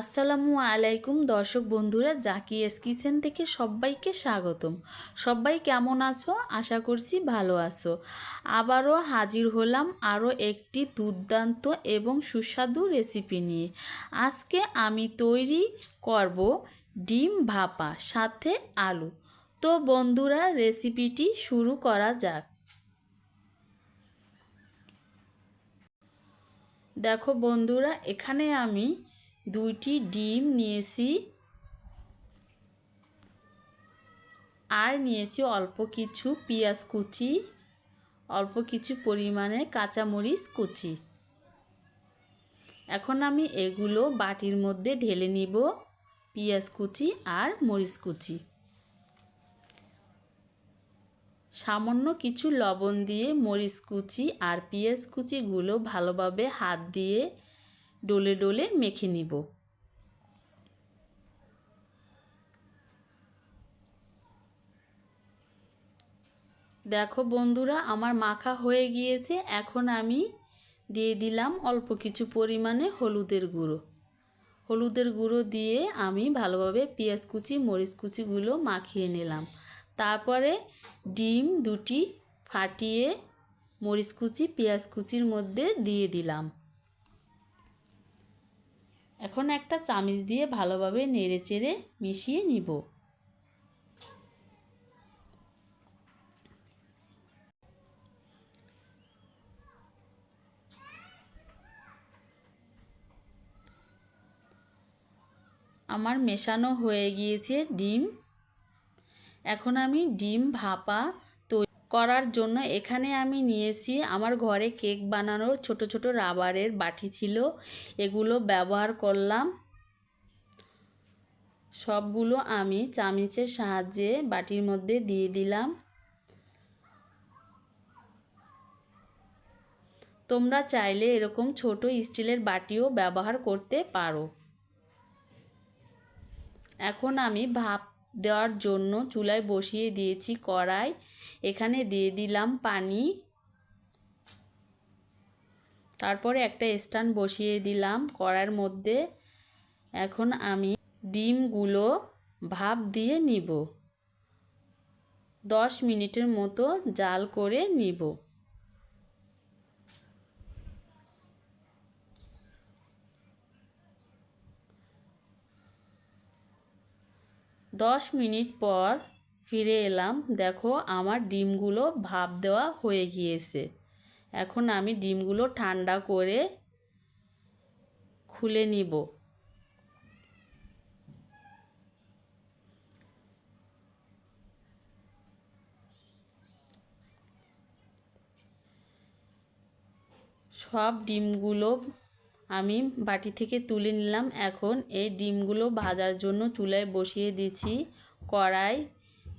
আসসালামু আলাইকুম দর্শক বন্ধুরা, জাকি এস কিচেন থেকে সবাইকে স্বাগতম। সবাই কেমন আছো? আশা করছি ভালো আছো। আবারও হাজির হলাম আরও একটি দুর্দান্ত এবং সুস্বাদু রেসিপি নিয়ে। আজকে আমি তৈরি করব ডিম ভাপা, সাথে আলু। তো বন্ধুরা, রেসিপিটি শুরু করা যাক। দেখো বন্ধুরা, এখানে আমি দুইটি ডিম নিয়েছি। আর নিয়েছি অল্প কিছু পেঁয়াজ কুচি, অল্প কিছু পরিমাণে কাঁচামরিচ কুচি। এখন আমি এগুলো বাটির মধ্যে ঢেলে নিব, পেঁয়াজ কুচি আর মরিচ কুচি। সামান্য কিছু লবণ দিয়ে মরিচ কুচি আর পেঁয়াজ কুচিগুলো ভালোভাবে হাত দিয়ে ডলে ডলে মেখে নিব। দেখো বন্ধুরা, আমার মাখা হয়ে গিয়েছে। এখন আমি দিয়ে দিলাম অল্প কিছু পরিমাণে হলুদের গুঁড়ো। হলুদের গুঁড়ো দিয়ে আমি ভালোভাবে পেঁয়াজ কুচি, মরিচ কুচিগুলো মাখিয়ে নিলাম। তারপরে ডিম দুটি ফাটিয়ে মরিচ কুচি, পেঁয়াজ কুচির মধ্যে দিয়ে দিলাম। এখন একটা চামিচ দিয়ে ভালোভাবে নেড়ে চেড়ে মিশিয়ে নিব। আমার মেশানো হয়ে গিয়েছে ডিম। এখন আমি ডিম ভাপা করার জন্য এখানে আমি নিয়েছি। আমার ঘরে কেক বানানোর ছোট ছোট রাবারের বাটি ছিল। এগুলো ব্যবহার করলাম। সবগুলো আমি চামিচের সাহায্যে বাটির মধ্যে দিয়ে দিলাম। তোমরা চাইলে এরকম ছোট স্টিলের বাটিও ব্যবহার করতে পারো। এখন আমি ভাপ দেওয়ার জন্য চুলায় বসিয়ে দিয়েছি কড়াই। এখানে দিয়ে দিলাম পানি। তারপরে একটা স্ট্যান্ড বসিয়ে দিলাম কড়াইয়ের মধ্যে। এখন আমি ডিমগুলো ভাপ দিয়ে নিব। দশ মিনিটের মতো জাল করে নিব। দশ মিনিট পর ফিরে এলাম। দেখো, আমার ডিমগুলো ভাপ দেওয়া হয়ে গিয়েছে। এখন আমি ডিমগুলো ঠান্ডা করে খুলে নিব। সব ডিমগুলো আমি বাটি থেকে তুলে নিলাম। এখন এই ডিমগুলো ভাজার জন্য চুলায় বসিয়ে দিচ্ছি। কড়াই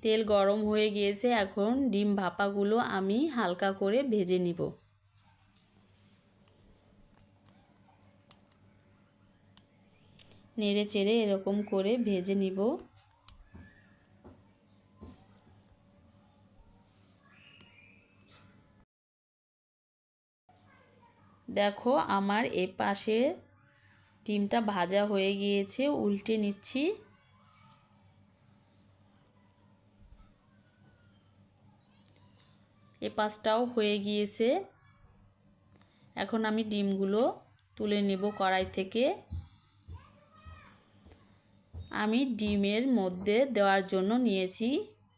তেল গরম হয়ে গিয়েছে। এখন ডিম ভাপাগুলো আমি হালকা করে ভেজে নিব। নেড়ে চেড়ে এরকম করে ভেজে নিব। দেখো আমার এ পাশে ডিমটা ভাজা হয়ে গিয়েছে, উল্টে নিচ্ছি। এ পাশটাও হয়ে গিয়েছে। এখন আমি ডিমগুলো তুলে নেব কড়াই থেকে। আমি ডিমের মধ্যে দেওয়ার জন্য নিয়েছি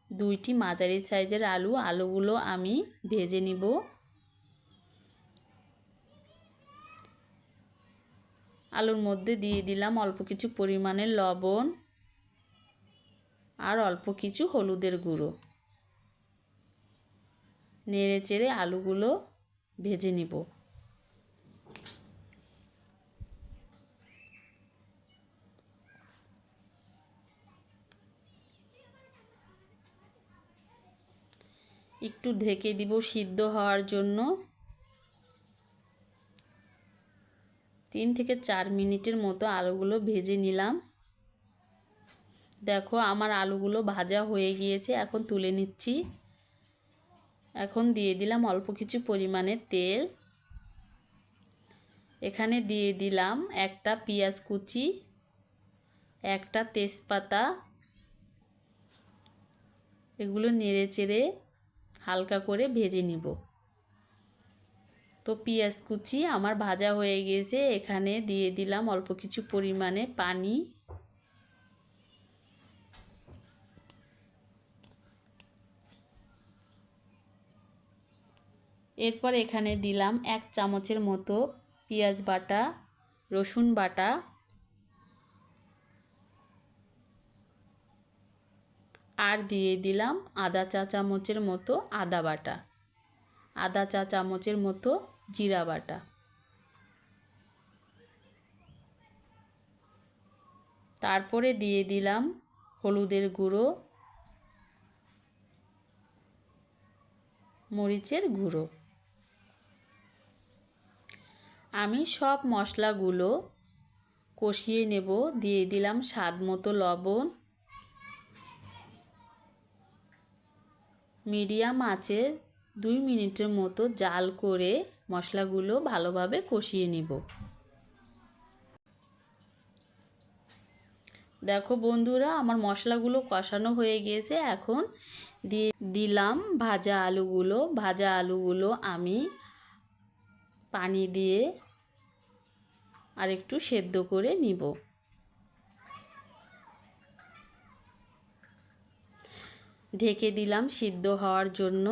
দুইটি মাঝারি সাইজের আলু। আলুগুলো আমি ভেজে নিব। আলুর মধ্যে দিয়ে দিলাম অল্প কিছু পরিমাণে লবণ আর অল্প কিছু হলুদের গুঁড়ো। নেড়ে চেড়ে আলুগুলো ভেজে নিব। একটু ঢেকে দিব সিদ্ধ হওয়ার জন্য। তিন থেকে চার মিনিটের মতো আলুগুলো ভেজে নিলাম। দেখো আমার আলুগুলো ভাজা হয়ে গিয়েছে, এখন তুলে নিচ্ছি। এখন দিয়ে দিলাম অল্প কিছু পরিমাণে তেল। এখানে দিয়ে দিলাম একটা পেঁয়াজ কুচি, একটা তেজপাতা। এগুলো নেড়ে চেড়ে হালকা করে ভেজে নিব। তো পেঁয়াজ কুচি আমার ভাজা হয়ে গেছে, এখানে দিয়ে দিলাম অল্প কিছু পরিমাণে পানি। এরপর এখানে দিলাম এক চামচের মতো পেঁয়াজ বাটা, রসুন বাটা। আর দিয়ে দিলাম আদা চা চামচের মতো আদা বাটা। আদা চা চামচের মতো জিরা বাটা। তারপরে দিয়ে দিলাম হলুদের গুঁড়ো, মরিচের গুঁড়ো। আমি সব মশলাগুলো কষিয়ে নেব, দিয়ে দিলাম স্বাদ মতো লবণ। মিডিয়াম আঁচে দুই মিনিটের মতো জাল করে মশলাগুলো ভালোভাবে কষিয়ে নিব। দেখো বন্ধুরা, আমার মশলাগুলো কষানো হয়ে গিয়েছে এখন দিয়ে দিলাম ভাজা আলুগুলো। ভাজা আলুগুলো আমি পানি দিয়ে আর একটু সেদ্ধ করে নিব। ঢেকে দিলাম সিদ্ধ হওয়ার জন্য।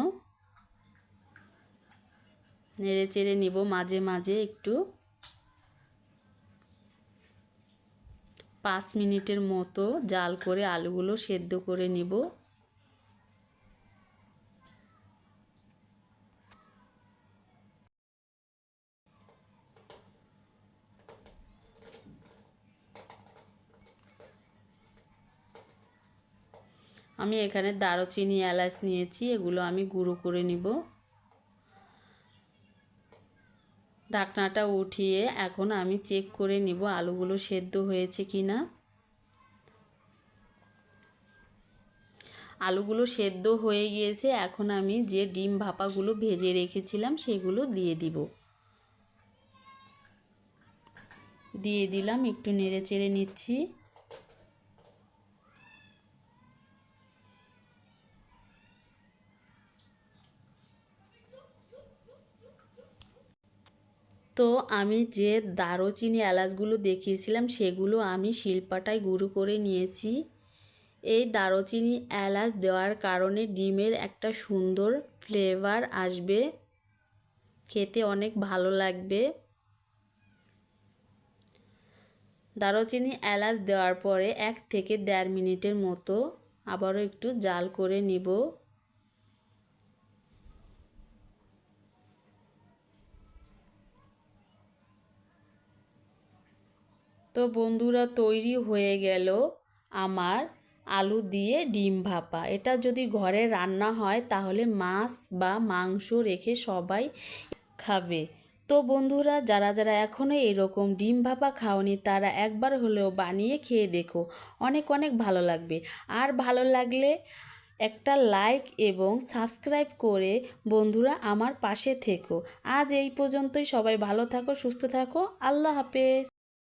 নেড়ে চেড়ে নিব মাঝে মাঝে একটু। পাঁচ মিনিটের মতো জাল করে আলুগুলো সেদ্ধ করে নিব। আমি এখানে দারুচিনি এলাচ নিয়েছি, এগুলো আমি গুঁড়ো করে নিব। ঢাকনাটা উঠিয়ে এখন আমি চেক করে নিব আলুগুলো সেদ্ধ হয়েছে কি না আলুগুলো সেদ্ধ হয়ে গিয়েছে, এখন আমি যে ডিম ভাপাগুলো ভেজে রেখেছিলাম সেগুলো দিয়ে দিব। দিয়ে দিলাম, একটু নেড়ে চেড়ে নিচ্ছি। তো আমি যে দারুচিনি এলাচগুলো দেখিয়েছিলাম, সেগুলো আমি শিলপাটায় গুঁড়ো করে নিয়েছি। এই দারুচিনি এলাচ দেওয়ার কারণে ডিমের একটা সুন্দর ফ্লেভার আসবে। খেতে অনেক ভালো লাগবে। দারুচিনি এলাচ দেওয়ার পরে এক থেকে দেড় মিনিটের মতো আবারও একটু জাল করে নিব। তো বন্ধুরা, তৈরি হয়ে গেল আমার আলু দিয়ে ডিম ভাপা। এটা যদি ঘরে রান্না হয়, তাহলে মাছ বা মাংস রেখে সবাই খাবে। তো বন্ধুরা, যারা যারা এখনও এরকম ডিম ভাপা খাওনি, তারা একবার হলেও বানিয়ে খেয়ে দেখো। অনেক অনেক ভালো লাগবে। আর ভালো লাগলে একটা লাইক এবং সাবস্ক্রাইব করে বন্ধুরা আমার পাশে থেকো। আজ এই পর্যন্তই। সবাই ভালো থাকো, সুস্থ থাকো। আল্লাহ হাফেজ।